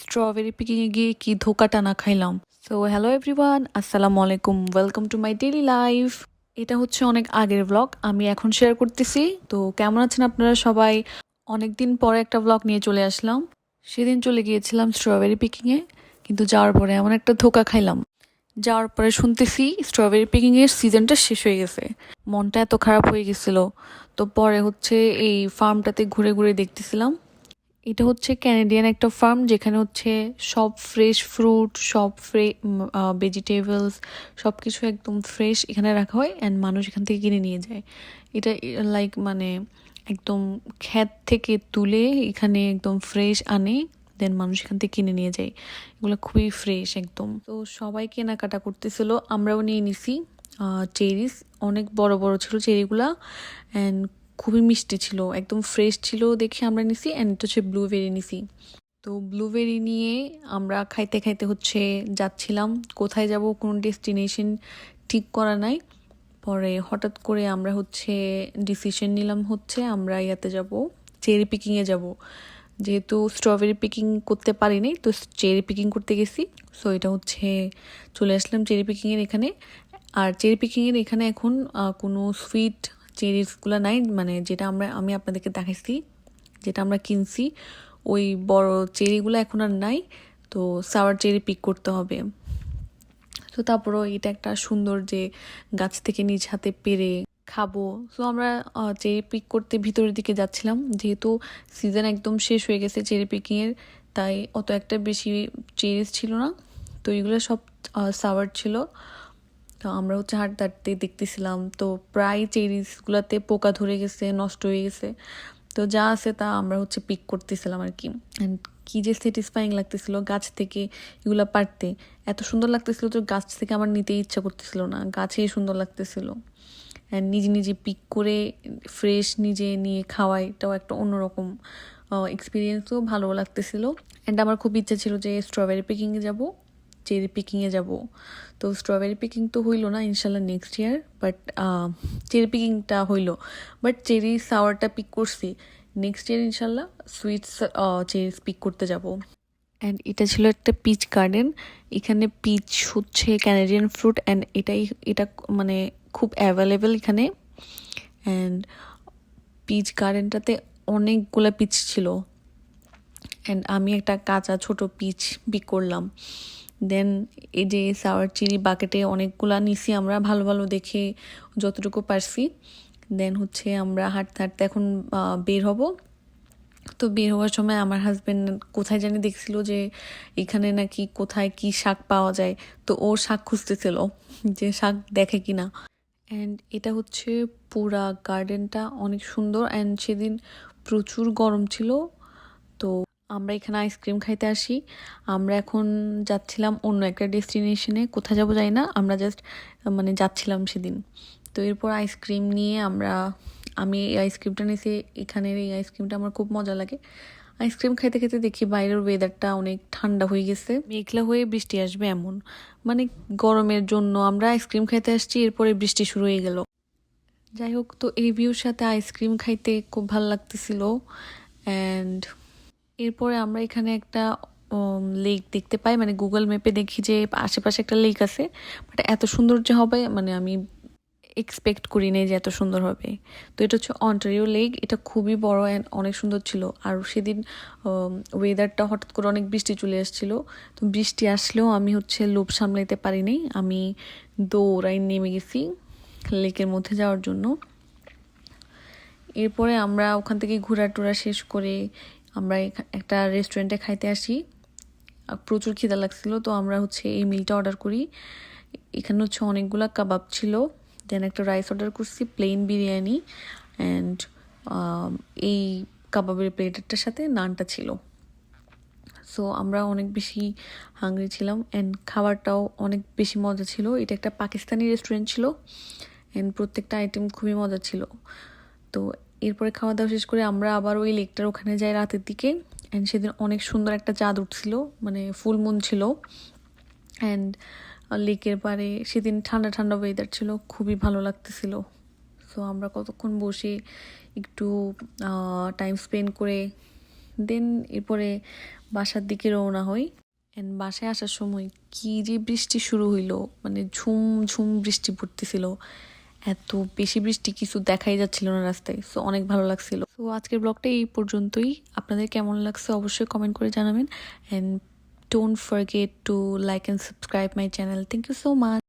Strawberry পিকিংয়ে গিয়ে কি ধোকাটা না খাইলাম। সো হ্যালো এভরিওয়ান আসসালামু আলাইকুম welcome to my daily life এটা হচ্ছে অনেক আগের ব্লগ আমি এখন শেয়ার করতেছি। তো কেমন আছেন আপনারা সবাই? অনেক দিন পরে একটা ব্লগ নিয়ে চলে আসলাম। সেদিন চলে গিয়েছিলাম স্ট্রবেরি পিকিংয়ে কিন্তু যাওয়ার পরে এমন একটা ধোকা খাইলাম। যাওয়ার পরে শুনতেছি স্ট্রবেরি পিকিংয়ের সিজনটা শেষ হয়ে গেছে। মনটা এত খারাপ হয়ে গেছিল। তো পরে হচ্ছে এই ফার্মটাতে ঘুরে ঘুরে দেখতেছিলাম। এটা হচ্ছে ক্যানাডিয়ান একটা ফার্ম যেখানে হচ্ছে সব ফ্রেশ ফ্রুট সব ফ্রে ভেজিটেবলস সব কিছু একদম ফ্রেশ এখানে রাখা হয় অ্যান্ড মানুষ এখান থেকে কিনে নিয়ে যায়। এটা লাইক মানে একদম ক্ষেত থেকে তুলে এখানে একদম ফ্রেশ আনে দেন মানুষ এখান থেকে কিনে নিয়ে যায়। এগুলো খুবই ফ্রেশ একদম। তো সবাই কেনাকাটা করতেছিল, আমরাও নিয়ে নিছি চেরিস অনেক বড় বড় ছিল চেরিগুলা অ্যান্ড খুবই মিষ্টি ছিল, একদম ফ্রেশ ছিল দেখে আমরা নিছি অ্যান্ড এটা হচ্ছে ব্লুবেরি নিছি। তো ব্লুবেরি নিয়ে আমরা খাইতে খাইতে হচ্ছে যাচ্ছিলাম, কোথায় যাব, কোন ডেস্টিনেশন ঠিক করা নাই। পরে হঠাৎ করে আমরা হচ্ছে ডিসিশন নিলাম হচ্ছে আমরা ইয়াতে যাব চেরি পিকিংয়ে যাব। যেহেতু স্ট্রবেরি পিকিং করতে পারিনি তো চেরি পিকিং করতে গেছি। সো এটা হচ্ছে চলে আসলাম চেরি পিকিংয়ের এখানে। আর চেরি পিকিংয়ের এখানে এখন কোনো সুইট চেরিসগুলো নাই মানে যেটা আমরা, আমি আপনাদেরকে দেখাইছি, যেটা আমরা কিনছি, ওই বড় চেরিগুলো এখন আর নাই, তো সাওয়ার চেরি পিক করতে হবে। তো তারপরও এটা একটা সুন্দর যে গাছ থেকে নিজ হাতে পেরে খাব। সো আমরা চেরি পিক করতে ভিতরের দিকে যাচ্ছিলাম, যেহেতু সিজন একদম শেষ হয়ে গেছে চেরি পিকিংয়ের তাই অত একটা বেশি চেরিস ছিল না, তো এগুলো সব সাওয়ার ছিল। তো আমরা হচ্ছে হাঁটতে হাঁটতে দেখতেছিলাম। তো প্রায় চেরিসগুলোতে পোকা ধরে গেছে, নষ্ট হয়ে গেছে। তো যা আছে তা আমরা হচ্ছে পিক করতেছিলাম আর কি অ্যান্ড কী যে স্যাটিসফাইং লাগতেছিল গাছ থেকে এগুলো পারতে এত সুন্দর লাগতেছিল তো গাছ থেকে আমার নিতে ইচ্ছা করতেছিল না। গাছেই সুন্দর লাগতেছিল। অ্যান্ড নিজে নিজে পিক করে ফ্রেশ নিজে নিয়ে খাওয়া এটাও একটা অন্যরকম এক্সপিরিয়েন্সও ভালো লাগতেছিল। অ্যান্ড আমার খুব ইচ্ছা ছিল যে স্ট্রবেরি পিকিংয়ে যাব। চেরি পিকিংয়ে যাব। তো স্ট্রবেরি পিকিং তো হইল না, ইনশাল্লাহ নেক্সট ইয়ার বাট চেরি পিকিংটা হইল। বাট চেরি সাওয়ারটা পিক করছি। নেক্সট ইয়ার ইনশাল্লাহ সুইটস চেরিস পিক করতে যাব। অ্যান্ড এটা ছিল একটা পিচ গার্ডেন এখানে পিচ হচ্ছে ক্যানাডিয়ান ফ্রুট অ্যান্ড এটাই, এটা মানে খুব অ্যাভেলেবেল এখানে। অ্যান্ড পিচ গার্ডেনটাতে অনেকগুলো পিচ ছিল। অ্যান্ড আমি একটা কাঁচা ছোট পিচ পিক করলাম। দেন এই যে সাওয়ার চিলি বাকেটে অনেকগুলা নিছি আমরা, ভালো ভালো দেখে যতটুকু পারছি। দেন হচ্ছে আমরা হাঁটতে হাঁটতে এখন বের হব। তো বের হওয়ার সময় আমার হাজব্যান্ড কোথায় জানি দেখছিল যে এখানে নাকি কোথায় কি শাক পাওয়া যায়। তো ও শাক খুঁজতেছিল যে শাক দেখে কি না অ্যান্ড এটা হচ্ছে পুরা গার্ডেনটা অনেক সুন্দর। অ্যান্ড সেদিন প্রচুর গরম ছিল। তো আমরা এখানে আইসক্রিম খাইতে আসি। আমরা এখন যাচ্ছিলাম অন্য একটা ডেস্টিনেশনে কোথায় যাব যাই না। আমরা জাস্ট মানে যাচ্ছিলাম সেদিন। তো এরপর আইসক্রিম নিয়ে আমরা, আমি এই আইসক্রিমটা নিয়েছি এখানের এই আইসক্রিমটা আমার খুব মজা লাগে। আইসক্রিম খাইতে খেতে দেখি বাইরের ওয়েদারটা অনেক ঠান্ডা হয়ে গেছে। মেঘলা হয়ে বৃষ্টি আসবে এমন। মানে গরমের জন্য আমরা আইসক্রিম খাইতে আসছি। এরপরে বৃষ্টি শুরু হয়ে গেল। যাই হোক, তো এই ভিউর সাথে আইসক্রিম খাইতে খুব ভালো লাগতেছিল। অ্যান্ড এরপরে আমরা এখানে একটা লেক দেখতে পাই। মানে গুগল ম্যাপে দেখি যে আশেপাশে একটা লেক আছে। বাট এত সুন্দর যে হবে মানে আমি এক্সপেক্ট করি নাই যে এত সুন্দর হবে। তো এটা হচ্ছে অন্টারিও লেক এটা খুবই বড় অ্যান্ড অনেক সুন্দর ছিল। আর সেদিন ওয়েদারটা হঠাৎ করে অনেক বৃষ্টি চলে আসছিল। তো বৃষ্টি আসলেও আমি হচ্ছে লোভ সামলাইতে পারিনি আমি দৌড়াই নেমে গেছি লেকের মধ্যে যাওয়ার জন্য। এরপরে আমরা ওখান থেকে ঘোরা টোরা শেষ করে আমরা একটা রেস্টুরেন্টে খাইতে আসি। প্রচুর খিদা লাগছিল, তো আমরা হচ্ছে এই মিলটা অর্ডার করি। এখানে হচ্ছে অনেকগুলো কাবাব ছিল। দেন একটা রাইস অর্ডার করছি প্লেন বিরিয়ানি অ্যান্ড এই কাবাবের প্লেটারটার সাথে নানটা ছিল। সো আমরা অনেক বেশি হাঙ্গরি ছিলাম অ্যান্ড খাবারটাও অনেক বেশি মজা ছিল। এটা একটা পাকিস্তানি রেস্টুরেন্ট ছিল অ্যান্ড প্রত্যেকটা আইটেম খুবই মজা ছিল। তো এরপরে খাওয়া দাওয়া শেষ করে আমরা আবার ওই লেকটার ওখানে যাই রাতের দিকে। অ্যান্ড সেদিন অনেক সুন্দর একটা চাঁদ উঠছিল মানে ফুল মুন ছিল। অ্যান্ড লেকের পারে সেদিন ঠান্ডা ঠান্ডা ওয়েদার ছিল, খুবই ভালো লাগতেছিল। সো আমরা কতক্ষণ বসে একটু টাইম স্পেন্ড করে দেন এরপরে বাসার দিকে রওনা হই। অ্যান্ড বাসায় আসার সময় কি যে বৃষ্টি শুরু হইল মানে ঝুম ঝুম বৃষ্টি পড়তেছিল। এত বেশি বৃষ্টি কিছু দেখাই যাচ্ছিল না রাস্তায় সো অনেক ভালো লাগছিল। তো আজকের ব্লগটা এই পর্যন্তই। আপনাদের কেমন লাগছে অবশ্যই কমেন্ট করে জানাবেন। And don't forget to like and subscribe my channel thank you so much